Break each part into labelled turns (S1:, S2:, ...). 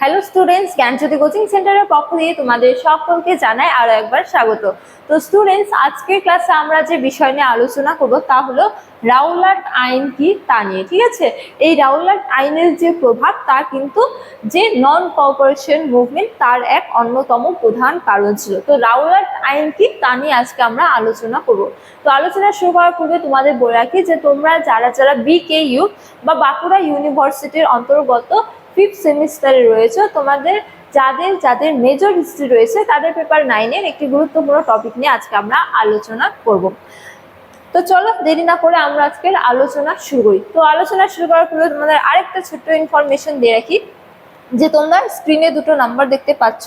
S1: Hello students জ্ঞানজ্যোতি coaching সেন্টারের পক্ষ দিয়ে তোমাদের সকলকে জানাই আরও একবার স্বাগত। তো স্টুডেন্টস আজকের ক্লাসে আমরা যে বিষয় নিয়ে আলোচনা করব তা হলো রাউলাট আইন কি তা নিয়ে, ঠিক আছে? এই রাউলাট আইনের যে প্রভাব, তা কিন্তু যে নন কোঅপারেশন মুভমেন্ট তার এক অন্যতম প্রধান কারণ ছিল। তো রাউলাট আইন কি তা নিয়ে আজকে আমরা আলোচনা করব। তো আলোচনা শুরু করার পূর্বে তোমাদের বলে রাখি যে তোমরা যারা যারা বিকেইউ বা বাঁকুড়া ইউনিভার্সিটির অন্তর্গত ফিফথ সেমিস্টারে রয়েছে। তোমাদের যাদের যাদের মেজর হিস্ট্রি রয়েছে, তাদের পেপার নাইনের একটি গুরুত্বপূর্ণ টপিক নিয়ে আজকে আমরা আলোচনা করব। তো চলো, দেরি না করে আমরা আজকের আলোচনা শুরু করি। তো আলোচনা শুরু করার পূর্বে তোমাদের আরেকটা ছোট্ট ইনফরমেশন দিয়ে রাখি, যে তোমরা স্ক্রিনে দুটো নাম্বার দেখতে পাচ্ছ।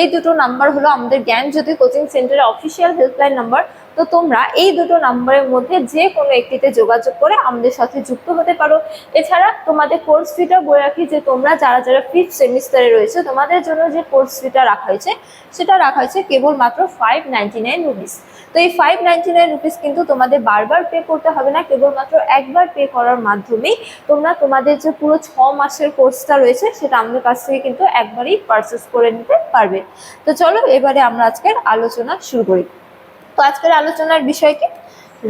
S1: এই দুটো নাম্বার হলো আমাদের জ্ঞান জ্যোতি কোচিং সেন্টারের অফিসিয়াল হেল্পলাইন নাম্বার তো তোমরা এই দুটো নাম্বারের মধ্যে যে কোনো একটিতে যোগাযোগ করে আমাদের সাথে যুক্ত হতে পারো। এছাড়া তোমাদের কোর্স ফিটা বলে রাখি যে তোমরা যারা যারা ফিফথ সেমিস্টারে রয়েছে, তোমাদের জন্য যে কোর্স ফিটা রাখা হয়েছে, সেটা রাখা হয়েছে কেবলমাত্র ফাইভ নাইনটি নাইন রুপিস তো এই ফাইভ নাইনটি নাইন রুপিস কিন্তু তোমাদের বারবার পে করতে হবে না, কেবলমাত্র একবার পে করার মাধ্যমেই তোমরা তোমাদের যে পুরো ছ মাসের কোর্সটা রয়েছে, সেটা আমাদের কাছ থেকে কিন্তু একবারই পারচেস করে নিতে পারবে। তো চলো, এবারে আমরা আজকের আলোচনা শুরু করি। তো আজকের আলোচনার বিষয় কি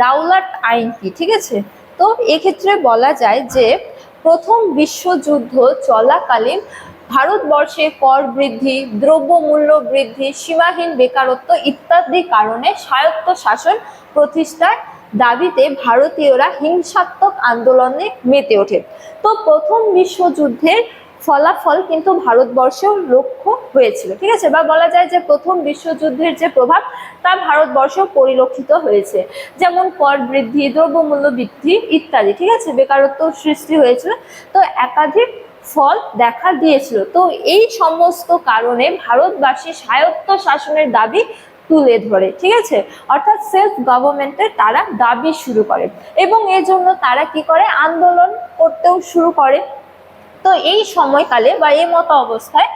S1: রাউলাট আইন কি, ঠিক আছে? তো এক্ষেত্রে বলা যায় যে প্রথম বিশ্বযুদ্ধ চলাকালীন ভারতবর্ষে কর বৃদ্ধি দ্রব্যমূল্য বৃদ্ধি, সীমাহীন বেকারত্ব ইত্যাদি কারণে স্বায়ত্ত শাসন প্রতিষ্ঠার দাবিতে ভারতীয়রা হিংসাত্মক আন্দোলনে মেতে ওঠে। তো প্রথম বিশ্বযুদ্ধের ফলাফল কিন্তু ভারতবর্ষেও লক্ষ্য হয়েছিল, ঠিক আছে? বা বলা যায় যে প্রথম বিশ্বযুদ্ধের যে প্রভাব, তা ভারতবর্ষেও পরিলক্ষিত হয়েছে। যেমন কর বৃদ্ধি, দ্রব্যমূল্য বৃদ্ধি ইত্যাদি, ঠিক আছে? বেকারত্ব সৃষ্টি হয়েছিল, তো একাধিক ফল দেখা দিয়েছিল। তো এই সমস্ত কারণে ভারতবাসী স্বায়ত্ত শাসনের দাবি তুলে ধরে, ঠিক আছে? অর্থাৎ সেলফ গভর্নমেন্টের তারা দাবি শুরু করে এবং এজন্য তারা কি করে? আন্দোলন করতেও শুরু করে। তো এই সময়কালে বা এই মতো অবস্থায়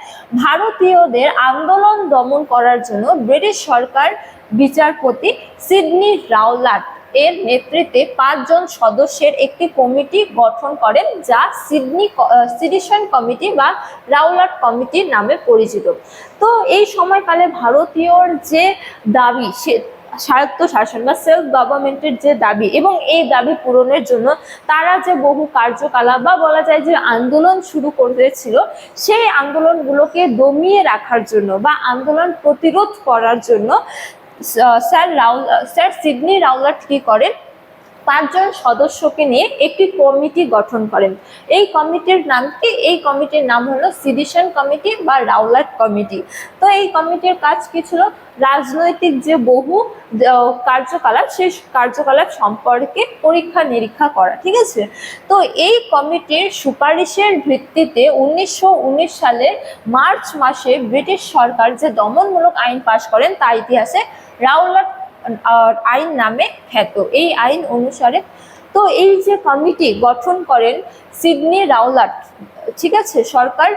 S1: ভারতীয়দের আন্দোলন দমন করার জন্য ব্রিটিশ সরকার বিচারপতি সিডনি রাওলাট এর নেতৃত্বে পাঁচজন সদস্যের একটি কমিটি গঠন করেন যা সিডনি সিডিশন কমিটি বা রাউলাট কমিটি নামে পরিচিত। তো এই সময়কালে ভারতীয়র যে দাবি সে স্বায়ত্ত শাসন বা সেলফ গভর্নমেন্টের যে দাবি এবং এই দাবি পূরণের জন্য তারা যে বহু কার্যকলাপ বা বলা যায় যে আন্দোলন শুরু করেছিল, সেই আন্দোলনগুলোকে দমিয়ে রাখার জন্য বা আন্দোলন প্রতিরোধ করার জন্য স্যার রাউল স্যার সিডনি রাউলাট কী করেন? পাঁচজন সদস্যকে নিয়ে একটি কমিটি গঠন করেন। এই কমিটির নাম কি? এই কমিটির নাম হলো সিডিশন কমিটি বা রাউলাট কমিটি। তো এই কমিটির কাজ কি ছিল? রাজনৈতিক যে বহু কার্যকলাপ, সেই কার্যকলাপ সম্পর্কে পরীক্ষা নিরীক্ষা করা, ঠিক আছে? তো এই কমিটির সুপারিশের ভিত্তিতে উনিশশো উনিশ সালের মার্চ মাসে ব্রিটিশ সরকার যে দমনমূলক আইন পাশ করেন, তা ইতিহাসে রাউলাট আইন নামে খ্যাত। এই আইন অনুসারে তো এই যে কমিটি গঠন করেন সিডনি রাউলাট ঠিক আছে? সরকার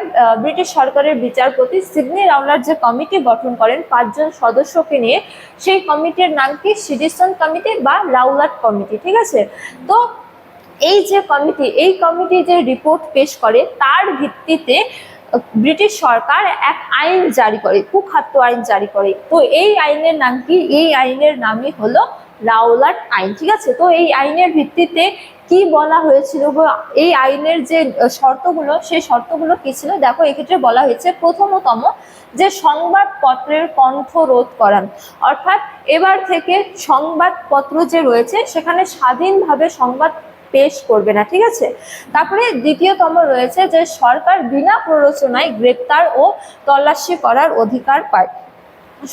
S1: ব্রিটিশ সরকারের বিচারপতি সিডনি রাউলাট যে কমিটি গঠন করেন, পাঁচজন সদস্যকে নিয়ে, সেই কমিটির নাম কি? সিডিসন কমিটি বা রাউলাট কমিটি ঠিক আছে? তো এই যে কমিটি এই কমিটি যে রিপোর্ট পেশ করে, তার ভিত্তিতে ব্রিটিশ সরকার এক আইন জারি করে কুখাদ্য আইন জারি করে। তো এই আইনের নাম কি? এই আইনের নামই হলো রাওলাট আইন, ঠিক আছে? তো এই আইনের ভিত্তিতে কি বলা হয়েছিল এই আইনের যে শর্তগুলো, সেই শর্তগুলো কি ছিল? দেখো, এক্ষেত্রে বলা হয়েছে, প্রথমতম যে সংবাদপত্রের কণ্ঠ রোধ করান। অর্থাৎ এবার থেকে সংবাদপত্র যে রয়েছে, সেখানে স্বাধীনভাবে সংবাদ পেশ করবে না, ঠিক আছে? তারপরে দ্বিতীয়তম রয়েছে যে সরকার বিনা প্ররোচনায় গ্রেপ্তার ও তল্লাশি করার অধিকার পায়।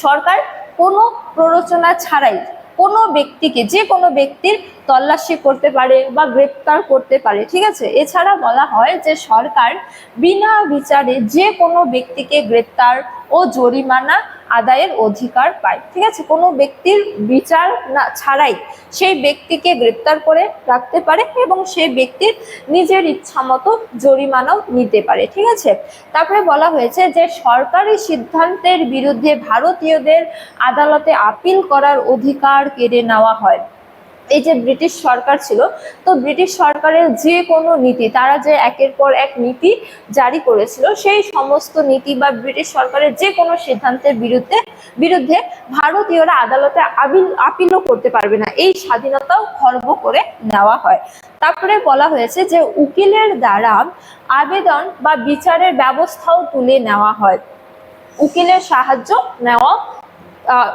S1: সরকার কোনো প্ররোচনা ছাড়াই কোনো ব্যক্তিকে, যে কোনো ব্যক্তির তল্লাশি করতে পারে বা গ্রেপ্তার করতে পারে, ঠিক আছে? এছাড়া বলা হয় যে সরকার বিনা বিচারে যে কোনো ব্যক্তিকে গ্রেপ্তার ও জরিমানা আদায়ের অধিকার পায়, ঠিক আছে? কোনো ব্যক্তির বিচার না, ছাড়াই সেই ব্যক্তিকে গ্রেপ্তার করে রাখতে পারে এবং সেই ব্যক্তির নিজের ইচ্ছা মতো জরিমানাও নিতে পারে, ঠিক আছে? তারপরে বলা হয়েছে যে সরকারি সিদ্ধান্তের বিরুদ্ধে ভারতীয়দের আদালতে আপিল করার অধিকার কেড়ে নেওয়া হয়। এই যে ব্রিটিশ সরকার ছিল, তো ব্রিটিশ সরকারের যে কোনো নীতি, তারা যে একের পর এক নীতি জারি করেছিল, সেই সমস্ত নীতি বা ব্রিটিশ সরকারের যে কোনো সিদ্ধান্তের বিরুদ্ধে বিরুদ্ধে ভারতীয়রা আদালতে আপিল, আপিলও করতে পারবে না। এই স্বাধীনতাও খর্ব করে নেওয়া হয়। তারপরে বলা হয়েছে যে উকিলের দ্বারা আবেদন বা বিচারের ব্যবস্থাও তুলে নেওয়া হয়। উকিলের সাহায্য নেওয়া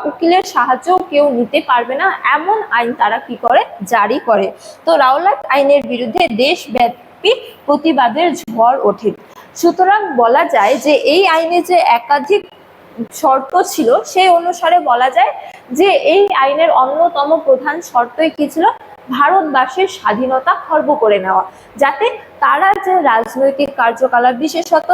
S1: উকিলের সাহায্য কেউ নিতে পারবে না। এমন আইন তারা কি করে? জারি করে। তো রাওলাট আইনের বিরুদ্ধে দেশব্যাপী প্রতিবাদের ঝড় ওঠে। সুতরাং বলা যায় যে এই আইনে যে একাধিক শর্ত ছিল, সেই অনুসারে বলা যায় যে এই আইনের অন্যতম প্রধান শর্তই কি ছিল? ভারতবাসীর স্বাধীনতা খর্ব করে নেওয়া। যাতে তারা যে রাজনৈতিক কার্যকলাপ, বিশেষত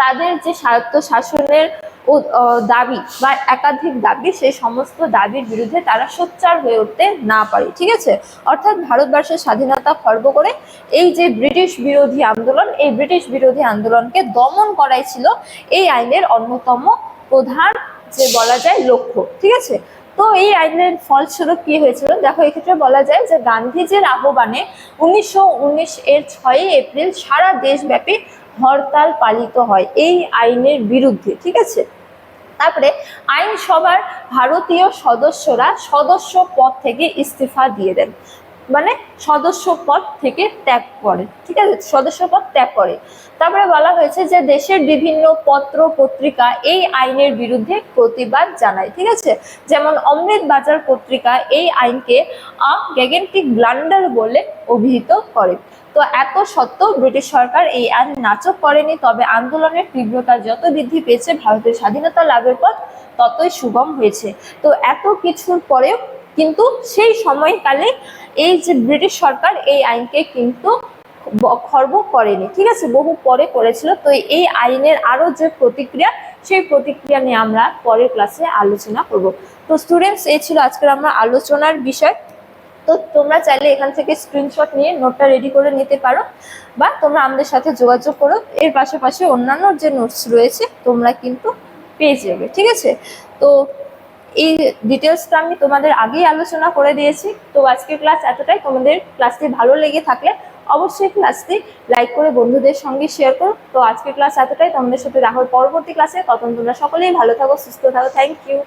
S1: তাদের যে স্বায়ত্ত শাসনের ও- দাবি বা একাধিক দাবি, সেই সমস্ত দাবির বিরুদ্ধে তারা সোচ্চার হয়ে উঠতে না পারে, ঠিক আছে? অর্থাৎ ভারতবর্ষের স্বাধীনতা খর্ব করে এই যে ব্রিটিশ বিরোধী আন্দোলন, এই ব্রিটিশ বিরোধী আন্দোলনকে দমন করাই ছিল এই আইনের অন্যতম প্রধান যে বলা যায় লক্ষ্য, ঠিক আছে? তো এই আইনের ফলস্বরূপ কি হয়েছিল? দেখো, এক্ষেত্রে বলা যায় যে গান্ধীজির আহ্বানে উনিশশো উনিশ এর ছয়ই এপ্রিল সারা দেশব্যাপী হরতাল পালিত হয় এই আইনের বিরুদ্ধে, ঠিক আছে? তারপরে আইনসভার ভারতীয় সদস্যরা সদস্য পদ থেকে ইস্তিফা দিয়ে দেন। মানে সদস্য পদ থেকে ত্যাগ করে, ঠিক আছে? সদস্য পদ ত্যাগ করে। তারপরে বলা হয়েছে যে দেশের বিভিন্ন পত্র, পত্রিকা এই আইনের বিরুদ্ধে প্রতিবাদ জানায়, ঠিক আছে? যেমন অমৃত বাজার পত্রিকা এই আইনকে আ গ্যাগেন্টিক ব্লান্ডার বলে অভিহিত করে। তো এত সত্ত্বেও ব্রিটিশ সরকার এই আইন নাচক করেনি, তবে আন্দোলনের তীব্রতা যত বৃদ্ধি পেয়েছে, ভারতের স্বাধীনতা লাভের পথ ততই সুগম হয়েছে। তো এত কিছুর পরেও কিন্তু সেই সময়কালে এই যে ব্রিটিশ সরকার এই আইনকে কিন্তু খর্ব করেনি। ঠিক আছে, বহু পরে করেছিল। তো এই আইনের আরও যে প্রতিক্রিয়া, সেই প্রতিক্রিয়া নিয়ে আমরা পরের ক্লাসে আলোচনা করব। তো স্টুডেন্টস এই ছিল আজকের আমরা আলোচনার বিষয়। তো তোমরা চাইলে এখান থেকে স্ক্রিনশট নিয়ে নোটটা রেডি করে নিতে পারো বা তোমরা আমাদের সাথে যোগাযোগ করো। এর পাশাপাশি অন্যান্য যে নোটস রয়েছে, তোমরা কিন্তু পেয়ে যাবে। ঠিক আছে? তো এই ডিটেলসটা আমি তোমাদের আগেই আলোচনা করে দিয়েছি। তো আজকের ক্লাস এতটাই। তোমাদের ক্লাসটি ভালো লেগে থাকলে অবশ্যই ক্লাসটি লাইক করে বন্ধুদের সঙ্গে শেয়ার করো। তো আজকের ক্লাস এতটাই। তোমাদের সাথে দেখা পরবর্তী ক্লাসে তখন তোমরা সকলেই ভালো থাকো, সুস্থ থাকো। Thank you